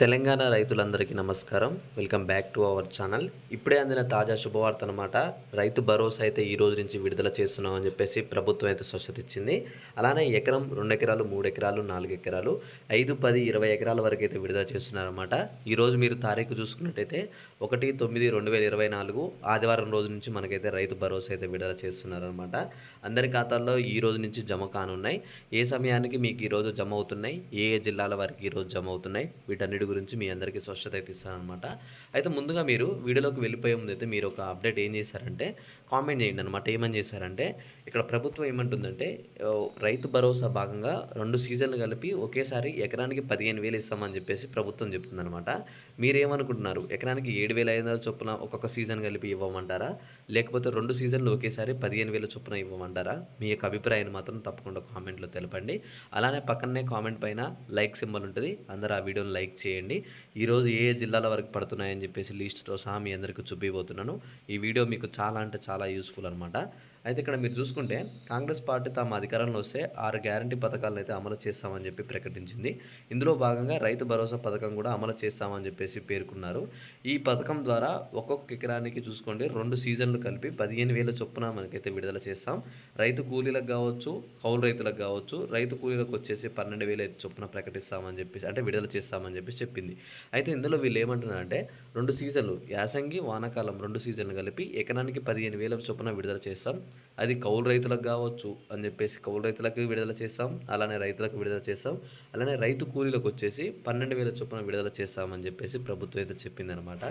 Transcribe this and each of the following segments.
తెలంగాణ రైతులందరికీ నమస్కారం. Welcome back to our channel. ఇప్పుడే అందిన తాజా శుభవార్త అనమాట రైతు భరోసా అయితే ఈ రోజు నుంచి విడుదల చేస్తున్నాం అని చెప్పేసి ప్రభుత్వం అయితే స్వచ్ఛత ఇచ్చింది. అలానే ఎకరం రెండు ఎకరాలు మూడు ఎకరాలు నాలుగు ఎకరాలు ఐదు పది ఇరవై ఎకరాల వరకు అయితే విడుదల చేస్తున్నారన్నమాట. ఈరోజు మీరు తారీఖు చూసుకున్నట్టయితే ఒకటి తొమ్మిది రెండు వేల ఇరవై నాలుగు ఆదివారం రోజు నుంచి మనకైతే రైతు భరోసా అయితే విడుదల చేస్తున్నారనమాట అందరి ఖాతాల్లో ఈ రోజు నుంచి జమ కానున్నాయి. ఏ సమయానికి మీకు ఈరోజు జమ అవుతున్నాయి? ఏ ఏ జిల్లాల వారికి ఈరోజు జమ అవుతున్నాయి? వీటన్నిటి గురించి మీ అందరికీ స్వచ్ఛత అయితే ఇస్తానమాట అయితే ముందుగా మీరు వీడియోలోకి వెళ్ళిపోయే ముందు అయితే మీరు ఒక అప్డేట్ ఏం చేశారంటే కామెంట్ చేయండి అనమాట ఏమని చేశారంటే ఇక్కడ ప్రభుత్వం ఏమంటుందంటే రైతు భరోసా భాగంగా రెండు సీజన్లు కలిపి ఒకేసారి ఎకరానికి పదిహేను వేలు ఇస్తామని చెప్పేసి ప్రభుత్వం చెప్తుందనమాట మీరేమనుకుంటున్నారు? ఎకరానికి ఏడు వేల ఐదు వందల చొప్పున ఒక్కొక్క సీజన్ కలిపి ఇవ్వమంటారా? లేకపోతే రెండు సీజన్లు ఒకేసారి పదిహేను వేల చొప్పున ఇవ్వమంటారా? మీ యొక్క అభిప్రాయాన్ని మాత్రం తప్పకుండా కామెంట్లో తెలపండి. అలానే పక్కనే కామెంట్ పైన లైక్ సింబల్ ఉంటుంది. అందరూ ఆ వీడియోని లైక్ చేయండి. ఈరోజు ఏ జిల్లాల వరకు పడుతున్నాయని చెప్పేసి లిస్ట్తో సహా మీ అందరికీ చూపిపోతున్నాను ఈ వీడియో మీకు చాలా అంటే చాలా యూస్ఫుల్ అనమాట అయితే ఇక్కడ మీరు చూసుకుంటే కాంగ్రెస్ పార్టీ తమ అధికారంలో వస్తే ఆరు గ్యారంటీ పథకాలను అయితే అమలు చేస్తామని చెప్పి ప్రకటించింది. ఇందులో భాగంగా రైతు భరోసా పథకం కూడా అమలు చేస్తామని చెప్పేసి పేర్కొన్నారు. ఈ పథకం ద్వారా ఒక్కొక్క ఎకరానికి చూసుకోండి రెండు సీజన్లు కలిపి పదిహేను వేల చొప్పున మనకైతే విడుదల చేస్తాం. రైతు కూలీలకు కావచ్చు కౌలు రైతులకు కావచ్చు రైతు కూలీలకు వచ్చేసి పన్నెండు వేల చొప్పున ప్రకటిస్తామని చెప్పేసి అంటే విడుదల చేస్తామని చెప్పి చెప్పింది. అయితే ఇందులో వీళ్ళు ఏమంటున్నారంటే రెండు సీజన్లు యాసంగి వానాకాలం రెండు సీజన్లు కలిపి ఎకరానికి పదిహేను వేల చొప్పున విడుదల చేస్తాం. అది కౌలు రైతులకు కావచ్చు అని చెప్పేసి కౌలు రైతులకు విడుదల చేస్తాం అలానే రైతులకు విడుదల చేస్తాం అలానే రైతు కూలీలకు వచ్చేసి పన్నెండు వేల చొప్పున విడుదల చేస్తామని చెప్పేసి ప్రభుత్వం అయితే చెప్పిందనమాట.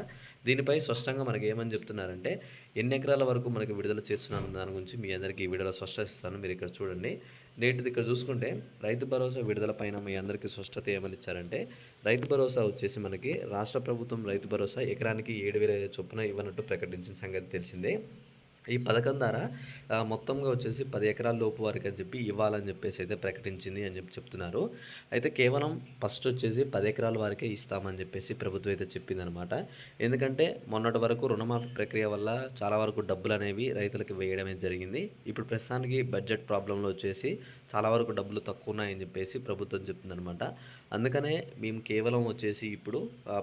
దీనిపై స్పష్టంగా మనకి ఏమని చెప్తున్నారంటే ఎన్ని ఎకరాల వరకు మనకి విడుదల చేస్తున్నాను దాని గురించి మీ అందరికీ ఈ వీడియోలో స్పష్టిస్తాను మీరు ఇక్కడ చూడండి. నేటిది ఇక్కడ చూసుకుంటే రైతు భరోసా విడుదల పైన మీ అందరికీ స్పష్టత ఏమని ఇచ్చారంటే రైతు భరోసా వచ్చేసి మనకి రాష్ట్ర ప్రభుత్వం రైతు భరోసా ఎకరానికి ఏడు వేల చొప్పున ఇవ్వనట్టు ప్రకటించిన సంగతి తెలిసిందే. ఈ పథకం ద్వారా మొత్తంగా వచ్చేసి పది ఎకరాల లోపు వారికి అని చెప్పి ఇవ్వాలని చెప్పేసి అయితే ప్రకటించింది అని చెప్పి చెప్తున్నారు. అయితే కేవలం ఫస్ట్ వచ్చేసి పది ఎకరాల వారికే ఇస్తామని చెప్పేసి ప్రభుత్వం అయితే చెప్పిందనమాట. ఎందుకంటే మొన్నటి వరకు రుణమాఫీ ప్రక్రియ వల్ల చాలా వరకు డబ్బులు అనేవి రైతులకు వేయడమే జరిగింది. ఇప్పుడు ప్రస్తుతానికి బడ్జెట్ ప్రాబ్లంలో వచ్చేసి చాలా వరకు డబ్బులు తక్కువ ఉన్నాయని చెప్పేసి ప్రభుత్వం చెప్తుందనమాట అందుకనే మేము కేవలం వచ్చేసి ఇప్పుడు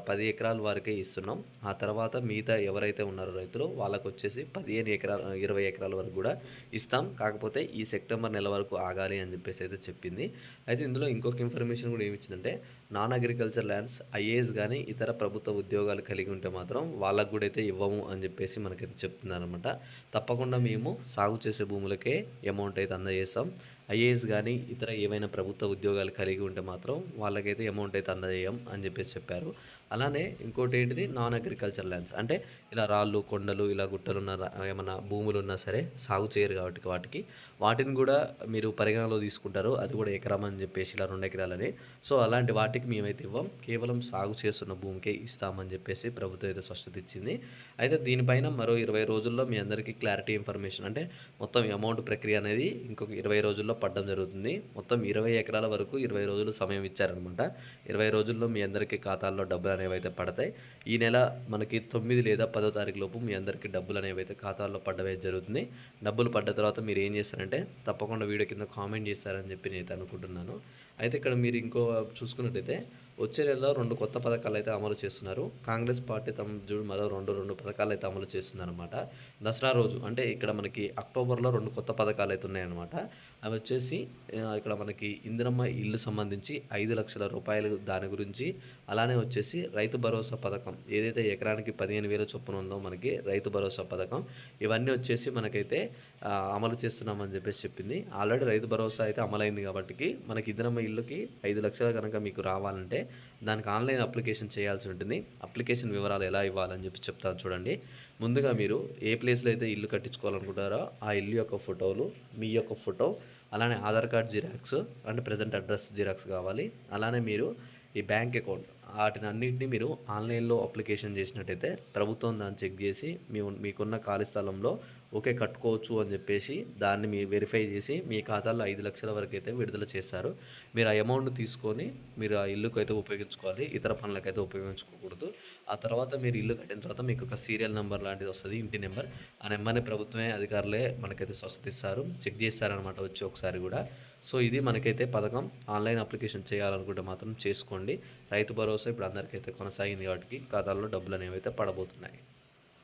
పది ఎకరాల వారికే ఇస్తున్నాం. ఆ తర్వాత మిగతా ఎవరైతే ఉన్నారో రైతులు వాళ్ళకు వచ్చేసి పదిహేను ఎకరాల ఇరవై ఎకరాల వరకు కూడా ఇస్తాం. కాకపోతే ఈ సెప్టెంబర్ నెల వరకు ఆగాలి అని చెప్పేసి అయితే చెప్పింది. అయితే ఇందులో ఇంకొక ఇన్ఫర్మేషన్ కూడా ఏమి ఇచ్చిందంటే నాన్ అగ్రికల్చర్ ల్యాండ్స్ ఐఏఎస్ కానీ ఇతర ప్రభుత్వ ఉద్యోగాలు కలిగి ఉంటే మాత్రం వాళ్ళకు కూడా అయితే ఇవ్వము అని చెప్పేసి మనకైతే చెప్తున్నారనమాట తప్పకుండా మేము సాగు చేసే భూములకే అమౌంట్ అయితే అందజేస్తాం. ఐఏఎస్ కానీ ఇతర ఏవైనా ప్రభుత్వ ఉద్యోగాలు కలిగి ఉంటే మాత్రం వాళ్ళకైతే అమౌంట్ అయితే అందజేయం అని చెప్పేసి చెప్పారు. అలానే ఇంకోటి ఏంటిది? నాన్ అగ్రికల్చర్ ల్యాండ్స్ అంటే ఇలా రాళ్ళు కొండలు ఇలా గుట్టలు ఉన్న ఏమన్నా భూములు ఉన్నా సరే సాగు చేయరు కాబట్టి వాటికి. వాటిని కూడా మీరు పరిగణలో తీసుకుంటారు. అది కూడా ఎకరం అని చెప్పేసి ఇలా రెండు ఎకరాలని. సో అలాంటి వాటికి మేమైతే ఇవ్వం. కేవలం సాగు చేస్తున్న భూమికే ఇస్తామని చెప్పేసి ప్రభుత్వం అయితే స్పష్టత ఇచ్చింది. అయితే దీనిపైన మరో ఇరవై రోజుల్లో మీ అందరికీ క్లారిటీ ఇన్ఫర్మేషన్ అంటే మొత్తం అమౌంట్ ప్రక్రియ అనేది ఇంకొక ఇరవై రోజుల్లో పడడం జరుగుతుంది. మొత్తం ఇరవై ఎకరాల వరకు ఇరవై రోజులు సమయం ఇచ్చారనమాట ఇరవై రోజుల్లో మీ అందరికీ ఖాతాల్లో డబ్బులు అనేవి అయితే పడతాయి. ఈ నెల మనకి తొమ్మిది లేదా పదో తారీఖు లోపు మీ అందరికీ డబ్బులు అనేవి అయితే ఖాతాల్లో పడ్డమే జరుగుతుంది. డబ్బులు పడ్డ తర్వాత మీరు ఏం చేస్తారంటే తప్పకుండా వీడియో కింద కామెంట్ చేస్తారని చెప్పి నేను అనుకుంటున్నాను. అయితే ఇక్కడ మీరు ఇంకో చూసుకున్నట్టయితే వచ్చే నెలలో రెండు కొత్త పథకాలు అయితే అమలు చేస్తున్నారు. కాంగ్రెస్ పార్టీ తమ జూడు మరో రెండు రెండు పథకాలు అయితే అమలు చేస్తుందన్నమాట దసరా రోజు అంటే ఇక్కడ మనకి అక్టోబర్లో రెండు కొత్త పథకాలు అయితే ఉన్నాయన్నమాట. అవి వచ్చేసి ఇక్కడ మనకి ఇందిరమ్మ ఇల్లు సంబంధించి ఐదు లక్షల రూపాయలు దాని గురించి అలానే వచ్చేసి రైతు భరోసా పథకం. ఏదైతే ఎకరానికి పదిహేను వేల చొప్పున ఉందో మనకి రైతు భరోసా పథకం. ఇవన్నీ వచ్చేసి మనకైతే అమలు చేస్తున్నామని చెప్పేసి చెప్పింది. ఆల్రెడీ రైతు భరోసా అయితే అమలైంది కాబట్టి మనకి ఇందిరమ్మ ఇల్లుకి ఐదు లక్షలు కనుక మీకు రావాలంటే దానికి ఆన్లైన్ అప్లికేషన్ చేయాల్సి ఉంటుంది. అప్లికేషన్ వివరాలు ఎలా ఇవ్వాలని చెప్పి చెప్తాను చూడండి. ముందుగా మీరు ఏ ప్లేస్లో అయితే ఇల్లు కట్టించుకోవాలనుకుంటారో ఆ ఇల్లు యొక్క ఫోటోలు మీ యొక్క ఫోటో అలానే ఆధార్ కార్డ్ జిరాక్స్ అంటే ప్రజెంట్ అడ్రస్ జిరాక్స్ కావాలి. అలానే మీరు ఈ బ్యాంక్ అకౌంట్ వాటిని అన్నింటినీ మీరు ఆన్లైన్లో అప్లికేషన్ చేసినట్టయితే ప్రభుత్వం దాన్ని చెక్ చేసి మీ మీకున్న ఖాళీ స్థలంలో ఓకే కట్టుకోవచ్చు అని చెప్పేసి దాన్ని మీ వెరిఫై చేసి మీ ఖాతాలో ఐదు లక్షల వరకు అయితే విడుదల చేస్తారు. మీరు ఆ అమౌంట్ తీసుకొని మీరు ఆ ఇల్లుకు అయితే ఉపయోగించుకోవాలి. ఇతర పనులకైతే ఉపయోగించుకోకూడదు. ఆ తర్వాత మీరు ఇల్లు కట్టిన తర్వాత మీకు ఒక సీరియల్ నెంబర్ లాంటిది వస్తుంది ఇంటి నెంబర్ ఆ నెంబర్ని ప్రభుత్వమే అధికారులే మనకైతే స్వస్థతిస్తారు చెక్ చేస్తారనమాట వచ్చి ఒకసారి కూడా. సో ఇది మనకైతే పథకం. ఆన్లైన్ అప్లికేషన్ చేయాలనుకుంటే మాత్రం చేసుకోండి. రైతు భరోసా ఇప్పుడు అందరికైతే కొనసాగింది కాబట్టి ఖాతాల్లో డబ్బులు అనేవి అయితే పడబోతున్నాయి.